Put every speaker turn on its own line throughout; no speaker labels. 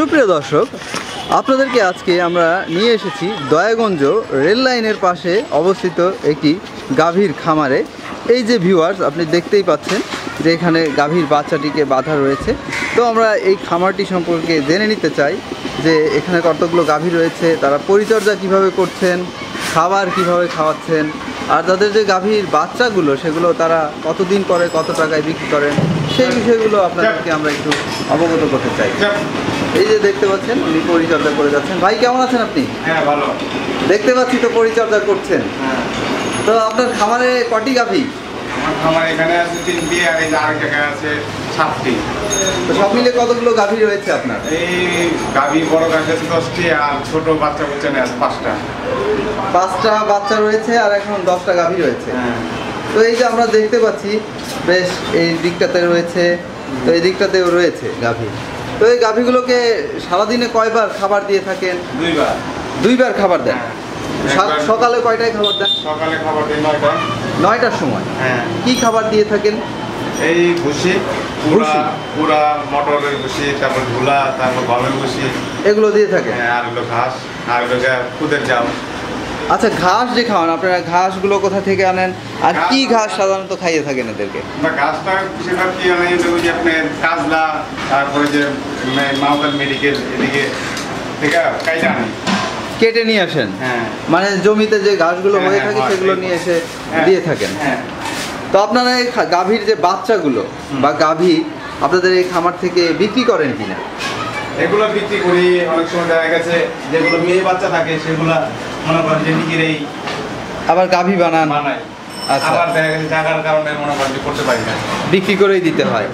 সুপ্রিয় দর্শক, আপনাদেরকে আজকে আমরা নিয়ে এসেছি দয়াগঞ্জ রেল লাইনের পাশে অবস্থিত একটি গাভীর খামারে। এই যে ভিউয়ার্স আপনি দেখতেই পাচ্ছেন যে এখানে গাভীর বাচ্চাটিকে বাঁধা রয়েছে। তো আমরা এই খামারটি সম্পর্কে জেনে নিতে চাই যে এখানে কতগুলো গাভী রয়েছে, তারা পরিচর্যা কীভাবে করছেন, খাবার কীভাবে খাওয়াচ্ছেন, আর তাদের যে গাভীর বাচ্চাগুলো, সেগুলো তারা কতদিন পরে কত টাকায় বিক্রি করেন, সেই বিষয়গুলো আপনাদেরকে আমরা একটু অবগত করতে চাই। এই যে দেখতে পাচ্ছেন উনি পরিচর্যা করে যাচ্ছেন। ভাই কেমন আছেন আপনি?
হ্যাঁ ভালো।
দেখতে পাচ্ছি তো পরিচর্যা করছেন।
হ্যাঁ।
তো আপনার খামারে কটি গাভী?
আমার খামার এখানে আছে তিনটি আর এই যে জায়গায় আছে সাতটি।
তো সব মিলে কতগুলো গাভী রয়েছে আপনার?
এই গাভী বড় গাভী আছে দশটি আর ছোট বাচ্চা বাচ্চা নিয়ে আছে পাঁচটা।
পাঁচটা বাচ্চা রয়েছে আর এখন দশটা গাভী রয়েছে।
হ্যাঁ।
তো এই যে আমরা দেখতে পাচ্ছি বেশ এই দিকটাতে রয়েছে তো এই দিকটাতেও রয়েছে গাভী। তো এই গাভীগুলোকে সারাদিনে কয়বার খাবার দিয়ে থাকেন?
দুইবার।
দুইবার খাবার দেন?
হ্যাঁ।
সকালে কয়টায় খাবার দেন?
সকালে খাবার দিই নয়টা
নয়টার সময়?
হ্যাঁ।
কি খাবার দিয়ে থাকেন?
এই ভুসি
ভুসি?
পুরা মটরের ভুসি তারপর ধুলা তারপর গমের ভুসি।
এগুলো দিয়ে থাকে
হ্যাঁ, আর হলো ঘাস আর হলো খুদের জাল।
আচ্ছা ঘাস যে খাওয়ান আপনারা ঘাসগুলো কোথা থেকে আনেন? আর কি ঘাস সাধারণত খাইয়ে থাকেন এদেরকে?
আমরা ঘাসটা বেশিরভাগ কি ওই যে আপনার কাজলা তারপরে যে মাউকাল মেডিকেল এদিকে থেকে কাইটা
কেটে নিয়ে আসেন?
হ্যাঁ।
মানে জমিতে যে ঘাসগুলো
হ্যাঁ,
হয়ে
হ্যাঁ,
থাকে সেগুলো নিয়ে এসে দিয়ে থাকেন? তো আপনারা এই গাভীর যে বাচ্চাগুলো। বা গাভী আপনাদের এই খামার থেকে বিক্রি করেন কিনা?
এগুলো বিক্রি করি। অনেক সময় দেখা গেছে যেগুলো মেয়ে বাচ্চা থাকে সেগুলো মনে করেন যে নিজেরাই
আবার গাভী বানান।
বানাই।
আচ্ছা।
আবার দেখা গেছে টাকার কারণে মনে করেন যে করতে পারি না।
বিক্রি করেই দিতে হয়।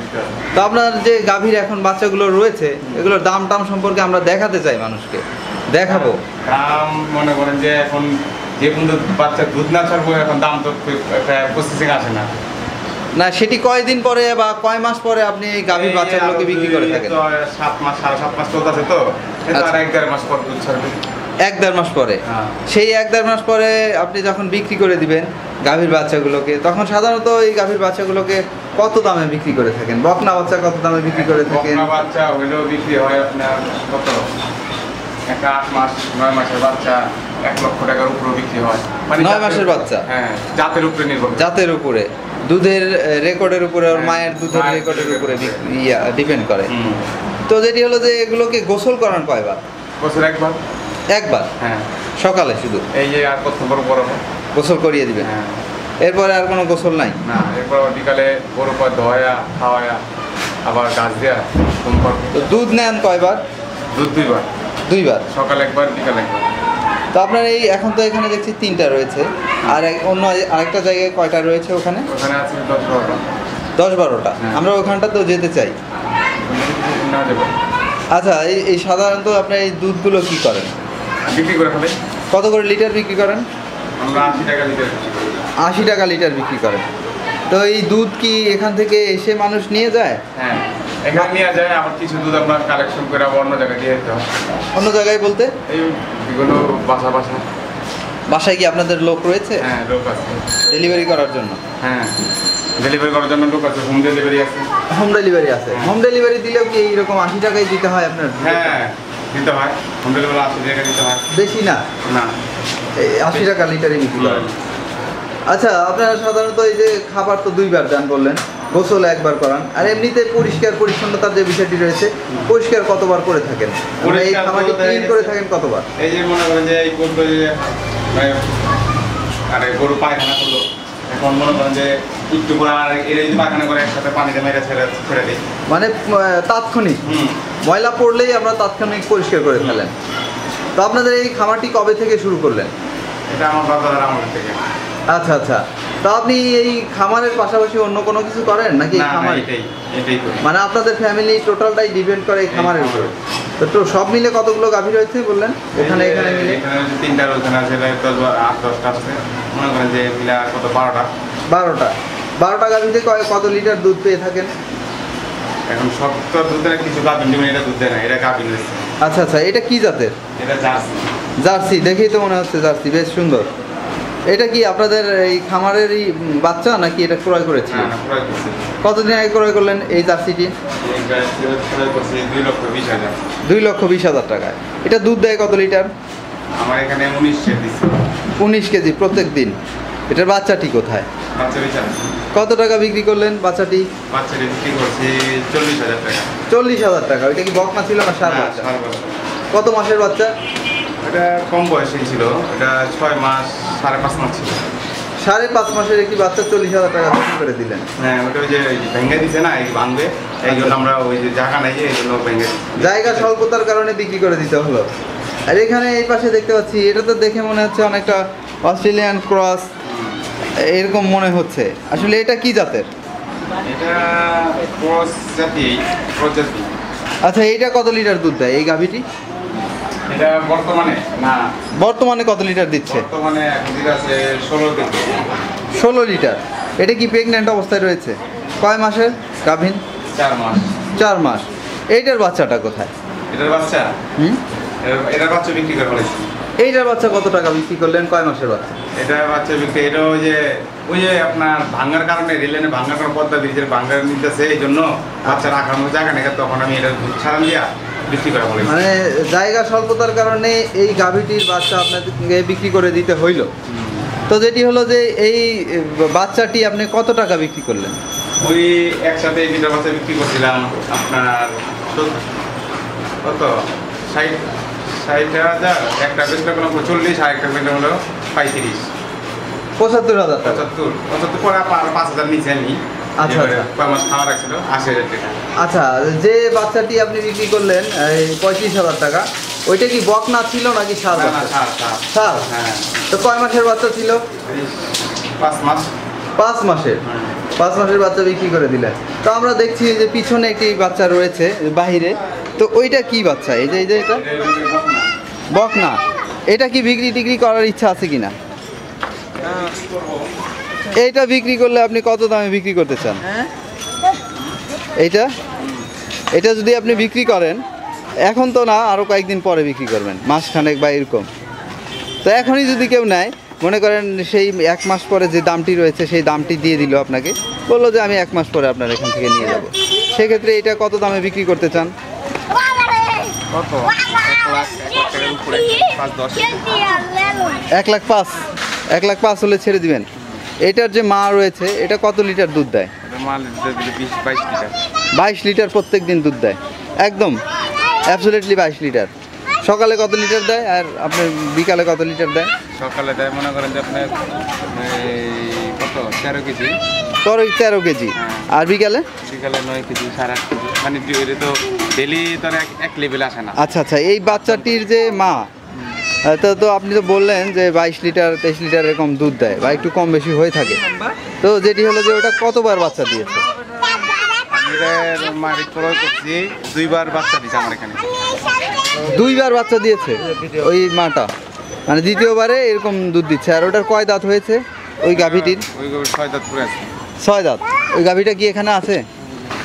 তো আপনার যে গাভীর এখন বাচ্চাগুলো রয়েছে এগুলোর দাম টাম সম্পর্কে আমরা দেখাতে চাই মানুষকে। দেখাবো।
দাম মনে করেন যে এখন যে পর্যন্ত বাচ্চা দুধ না ছাড়বো এখন দাম তো প্রসেসিং আসে না।
না সেটি কয়দিন পরে বা কয় মাস পরে আপনি এই গাভীর বাচ্চাগুলোকে বিক্রি করে থাকেন?
সাত মাস সাড়ে সাত মাস চলতেছে তো। তো
আচ্ছা।
আর এক দেড় মাস পর দুধ ছাড়বে।
এক দেড় মাস পরে।
হ্যাঁ।
সেই এক দেড় মাস পরে আপনি যখন বিক্রি করে দিবেন গাভীর বাচ্চাগুলোকে তখন সাধারণত এই গাভীর বাচ্চাগুলোকে কত দামে বিক্রি করে থাকেন? বকনা বাচ্চা কত দামে বিক্রি করে থাকেন?
বাচ্চা হইলেও বিক্রি হয় আপনার কত? একটা আট মাস নয় মাসের বাচ্চা এক লক্ষ টাকার বিক্রি হয়। মানে
নয় মাসের বাচ্চা?
হ্যাঁ জাতের উপরে নির্ভর
জাতের উপরে। দুধের রেকর্ডের উপরে ওর
হ্যাঁ,
মায়ের দুধের রেকর্ডের উপরে। ডিপেন্ড করে। তো যেটি হলো যে এগুলোকে গোসল করান কয়বার?
বছর একবার।
একবার?
হ্যাঁ।
সকালে শুধু?
এই যে আর কত বড় বড়?
গোসল করিয়ে দিবেন
হ্যাঁ।
এরপরে আর কোনো গোসল নাই?
না এরপর বিকালে গরু পর ধোয়া খাওয়ায়া আবার গাছ দেয়া
তো দুধ নেন কয়বার?
দুধ দুইবার।
দুইবার?
সকাল একবার বিকাল একবার।
তো আপনার এই এখন তো এখানে দেখছি তিনটা রয়েছে। আর এক- অন্য আরেকটা জায়গায় কয়টা রয়েছে ওখানে?
ওখানে আছে দশ বারোটা।
দশ বারোটা।
হ্যাঁ।
আমরা ওখানটাতেও যেতে চাই।
না যাব।
আচ্ছা এই এই সাধারণত আপনার এই দুধগুলো কি করেন?
বিক্রি করে ফেলে
কত করে লিটার বিক্রি করেন?
আমরা আশি টাকা লিটার বিক্রি করি।
আশি টাকা লিটার বিক্রি করেন। তো এই দুধ কি এখান থেকে এসে মানুষ নিয়ে যায়?
হ্যাঁ এখানে নিয়ে যায় আবার কিছু দুধ আপনার কালেকশন করে আবার অন্য জায়গায় দিয়ে যেতে হয়।
অন্য জায়গায় বলতে?
এই এগুলো বাসা বাসা।
বাসায় কি আপনাদের লোক রয়েছে?
হ্যাঁ লোক আছে।
ডেলিভারি করার জন্য?
হ্যাঁ ডেলিভারি করার জন্য লোক আছে হোম ডেলিভারি আছে।
হোম ডেলিভারি আছে। হোম ডেলিভারি দিলেও কি এইরকম আশি টাকায় দিতে হয় আপনার?
হ্যাঁ দিতে হয়। হোম ডেলিভারি আশি টাকা দিতে হয়।
বেশি না?
না।
আশি টাকা লিটারই বিক্রি করেন। আচ্ছা আপনারা সাধারণত এই যে খাবার তো দুইবার দান বললেন গোসল একবার করান আর এমনিতে পরিষ্কার পরিচ্ছন্নতার যে বিষয়টি রয়েছে পরিষ্কার কতবার করে থাকেন? মানে এই খাবারটি ক্লিন করে থাকেন কতবার?
এই যে মনে করেন যে এই গরু মানে আরে গরু পায়খানা করল। এখন মনে করেন যে একটু করে আর এর এই পায়খানা করে একসাথে পানিতে মেরে ছেড়ে ছেড়ে দিই।
মানে তাৎক্ষণিক। ময়লা পড়লেই আমরা তাৎক্ষণিক পরিষ্কার করে ফেলেন। তো আপনাদের এই খামারটি কবে থেকে শুরু করলেন?
এটা আমার বাবা আমাদের থেকে।
আচ্ছা আচ্ছা। তো আপনি এই খামারের পাশাপাশি অন্য কোনো কিছু করেন নাকি খামারে? মানে আপনাদের ফ্যামিলি টোটালটাই ডিপেন্ড করে এই খামারের উপরে। তো সব মিলে কতগুলো গাভী রয়েছে বললেন? এখানে এখানে মিলে
তিনটা ওখানে আছে আট দশটা আছে। মনে করেন যে মিলা কত বারোটা।
বারোটা। বারোটা গাভীতে কয়- কত লিটার দুধ পেয়ে থাকেন?
এখন সব তো দুধ দেয় কিছু গাভিন যেমন এটা দুধ দেয় না এটা গাভিন
আচ্ছা আচ্ছা এটা কি জাতের?
এটা জার্সি।
জার্সি দেখেই তো মনে হচ্ছে জার্সি বেশ সুন্দর। এটা কি আপনাদের এই খামারেরই উম, বাচ্চা নাকি এটা ক্রয় করেছে? কতদিন আগে ক্রয় করলেন এই জার্সিটি?
এই দুই লক্ষ বিশ হাজার।
টাকায়। এটা দুধ দেয় কত লিটার?
আমার এখানে উনিশশো দিচ্ছে
উনিশ কেজি প্রত্যেক দিন। এটার বাচ্চাটি কোথায়? কত টাকা বিক্রি করলেন বাচ্চাটি?
বাচ্চাটা বিক্রি করছি চল্লিশ হাজার টাকা।
চল্লিশ হাজার টাকা। ওইটা কি বকনা ছিল না সার বাচ্চা? কত মাসের বাচ্চা?
এটা কম বয়সী ছিল। এটা ছয় মাস সাড়ে পাঁচ মাস ছিল।
সাড়ে পাঁচ মাসের একটি বাচ্চা চল্লিশ হাজার টাকা বিক্রি করে দিলেন।
হ্যাঁ ওটা ওই যে ভেঙে দিছে না এই ভাঙবে এই জন্য আমরা ওই যে জায়গা নাই এই জন্য ভেঙে
জায়গা স্বল্পতার কারণে বিক্রি করে দিতে হলো। আর এখানে এই পাশে দেখতে পাচ্ছি এটা তো দেখে মনে হচ্ছে অনেকটা অস্ট্রেলিয়ান ক্রস এরকম মনে হচ্ছে। আসলে এটা কি জাতের? আচ্ছা এইটা কত লিটার দুধ দেয় এই গাভীটি?
বর্তমানে না।
বর্তমানে কত লিটার দিচ্ছে?
ষোলো
লিটার। এটা কি প্রেগন্যান্ট অবস্থায় রয়েছে? কয় মাসের? গাভিন?
চার মাস।
চার মাস। এইটার বাচ্চাটা কোথায়?
এটার বাচ্চা?
হুম?
এটার- এটার বাচ্চা বিক্রি করে ফেলেছি
এইটার বাচ্চা কত টাকা বিক্রি করলেন? কয় মাসের বাচ্চা?
এটা বাচ্চা বিক্রি এটা ওই যে ওই যে আপনার ভাঙ্গার কারণে রেলেনে ভাঙ্গার কারণে পদ্মা ব্রিজের ভাঙ্গার নিতেছে এই জন্য বাচ্চা রাখার মতো জায়গা নেই। তখন আমি এটা দুধ ছাড়ান দিয়া বিক্রি করে
মানে জায়গা স্বল্পতার কারণে এই গাভীটির বাচ্চা আপনাদেরকে বিক্রি করে দিতে হইল। তো যেটি হলো যে এই বাচ্চাটি আপনি কত টাকা বিক্রি করলেন?
ওই একসাথে এই দুটা বাচ্চা বিক্রি করছিলাম আপনার কত? ষাট হাজার একটা বেচলে কোনো চল্লিশ আর একটা বেচলে হলো পঁয়ত্রিশ।
পঁচাত্তর হাজার টাকা।
পঁচাত্তর পঁচাত্তর পরে পাঁচ হাজার নিচে আমি
আচ্ছা, আচ্ছা। আচ্ছা যে বাচ্চাটি আপনি বিক্রি করলেন এই পঁয়ত্রিশ হাজার টাকা ওইটা কি বকনা ছিল নাকি সার
সার হ্যাঁ।
তো কয় মাসের বাচ্চা ছিল?
পাঁচ মাস।
পাঁচ মাসের। পাঁচ মাসের বাচ্চা বিক্রি করে দিলেন। তো আমরা দেখছি যে পিছনে একটি বাচ্চা রয়েছে বাহিরে। তো ওইটা কি বাচ্চা? এই যে এই যে এটা? বকনা এটা কি বিক্রি টিক্রি করার ইচ্ছা আছে কিনা? এইটা বিক্রি করলে আপনি কত দামে বিক্রি করতে চান? এইটা? এটা যদি আপনি বিক্রি করেন এখন তো না আরও কয়েকদিন পরে বিক্রি করবেন মাসখানেক বা এরকম। তো এখনই যদি কেউ নেয় মনে করেন সেই এক মাস পরে যে দামটি রয়েছে সেই দামটি দিয়ে দিল আপনাকে বলল যে আমি এক মাস পরে আপনার এখান থেকে নিয়ে যাব। সেক্ষেত্রে এটা কত দামে বিক্রি করতে চান?
কত? এক লাখ এক লাখ টাকার উপরে পাঁচ। দশ
এক লাখ পাঁচ এক লাখ পাঁচ হলে ছেড়ে দিবেন। এটার যে মা রয়েছে এটা কত লিটার দুধ দেয়?
বাইশ লিটার
প্রত্যেক দিন দুধ দেয়। একদম। অ্যাবসোলিটলি বাইশ লিটার। সকালে কত লিটার দেয়? আর আপনার বিকালে কত লিটার দেয়?
সকালে দেয় মনে করেন যে আপনার কত? তেরো কেজি।
তোর তেরো কেজি। আর বিকালে?
বিকালে নয় কেজি সাড়ে আট কেজি। মানে তো ডেলি তো এক এক আসে না।
আচ্ছা আচ্ছা এই বাচ্চাটির যে মা তো তো আপনি তো বললেন যে বাইশ লিটার তেইশ লিটার এরকম দুধ দেয় বা একটু কম বেশি হয়ে থাকে। তো যেটি হলো যে ওটা কতবার বাচ্চা দিয়েছে?
আমি ক্রয় করছি দুইবার বাচ্চা দিচ্ছে আমার এখানে।
দুইবার বাচ্চা দিয়েছে ওই মাটা। মানে দ্বিতীয়বারে এরকম দুধ দিচ্ছে। আর ওটার কয় দাঁত হয়েছে? ওই গাভীটির?
ওই ওই ছয় দাঁত পুরো আছে।
ছয় দাঁত? ওই গাভীটা কি এখানে আছে?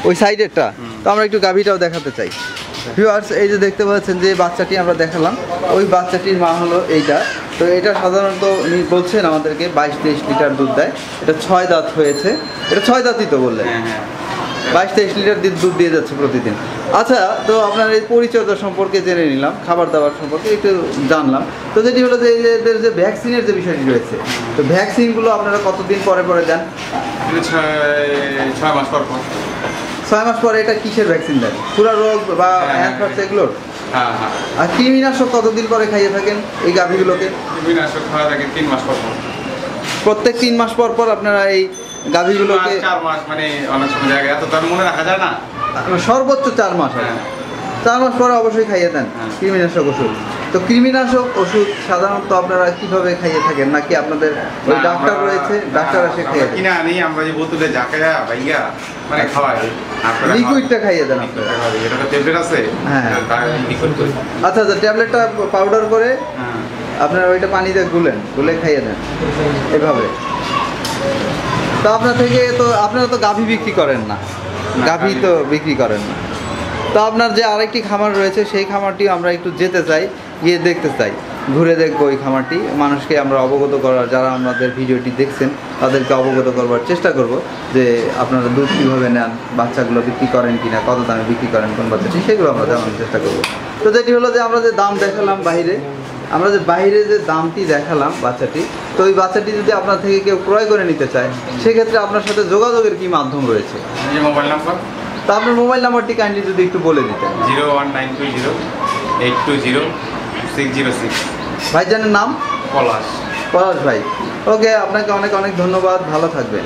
ওই সাইডেরটা? তো আমরা একটু গাভীটাও দেখাতে চাই। ভিউয়ার্স এই যে দেখতে পাচ্ছেন যে বাচ্চাটি আমরা দেখালাম ওই বাচ্চাটির মা হলো এইটা। তো এটা সাধারণত উনি বলছেন আমাদেরকে বাইশ তেইশ লিটার দুধ দেয়। এটা ছয় দাঁত হয়েছে। এটা ছয় দাঁতই তো বললেন।
হ্যাঁ হ্যাঁ।
বাইশ তেইশ লিটার দুধ দিয়ে যাচ্ছে প্রতিদিন। আচ্ছা তো আপনার এই পরিচর্যা সম্পর্কে জেনে নিলাম খাবার দাবার সম্পর্কে একটু জানলাম। তো যেটি হলো যে এদের যে ভ্যাকসিনের যে বিষয়টি রয়েছে তো ভ্যাকসিনগুলো আপনারা কতদিন পরে পরে দেন?
ছয় মাস পর পর।
ছয় মাস পরে এটা কিসের ভ্যাকসিন দেন? পুরা রোগ বা
হ্যাঁ।
অ্যানথ্রাক্স এগুলোর?
হ্যাঁ হ্যাঁ।
আর কৃমিনাশক কতদিন পরে খাইয়ে থাকেন এই গাভীগুলোকে?
আসলে খাওয়া থাকে তিন মাস পর পর।
প্রত্যেক তিন মাস পর পর আপনারা এই গাভীগুলোকে
চার মাস মানে অনেক সময় জায়গায় এত তার মনে রাখা যায় না?
সর্বোচ্চ চার মাস চার মাস পরে অবশ্যই খাইয়ে দেন
হ্যাঁ।
কৃমিনাশক ওষুধ। তো কৃমিনাশক ওষুধ সাধারণত আপনারা কীভাবে খাইয়ে থাকেন? নাকি আপনাদের ওই ডাক্তার রয়েছে ডাক্তার এসে
আমরা
খাইয়ে দেন?
আনি আমরা যে বোতলে ভাইয়া মানে খাওয়াই।
লিকুইডটা খাইয়ে দেন আপনারা।
এটা ট্যাবলেট আছে?
হ্যাঁ। আচ্ছা আচ্ছা ট্যাবলেটটা পাউডার করে
হ্যাঁ।
আপনারা ওইটা পানিতে গুলেন গুলে খাইয়ে দেন। এভাবে। তো আপনার থেকে তো আপনারা তো গাভী বিক্রি করেন না। গাভী তো বিক্রি করেন না। তো আপনার যে আরেকটি খামার রয়েছে সেই খামারটি আমরা একটু যেতে চাই গিয়ে দেখতে চাই। ঘুরে দেখব ওই খামারটি। মানুষকে আমরা অবগত করার যারা আমাদের ভিডিওটি দেখছেন তাদেরকে অবগত করবার চেষ্টা করব যে আপনারা দুধ কীভাবে নেন বাচ্চাগুলো বিক্রি করেন কি না কত দামে বিক্রি করেন কোন বাচ্চাটি সেগুলো আমরা জানানোর চেষ্টা করব। তো যেটি হলো যে আমরা যে দাম দেখালাম বাইরে আমরা যে বাইরে যে দামটি দেখালাম বাচ্চাটি তো ওই বাচ্চাটি যদি আপনার থেকে কেউ ক্রয় করে নিতে চায় সেক্ষেত্রে আপনার সাথে যোগাযোগের কি মাধ্যম রয়েছে?
মোবাইল নাম্বার
তা আপনার মোবাইল নাম্বারটি কাইন্ডলি যদি একটু বলে দিতেন।
Zero one nine two zero eight two zero six zero six
ভাইজানের নাম?
পলাশ।
পলাশ ভাই। ওকে আপনাকে অনেক অনেক ধন্যবাদ ভালো থাকবেন।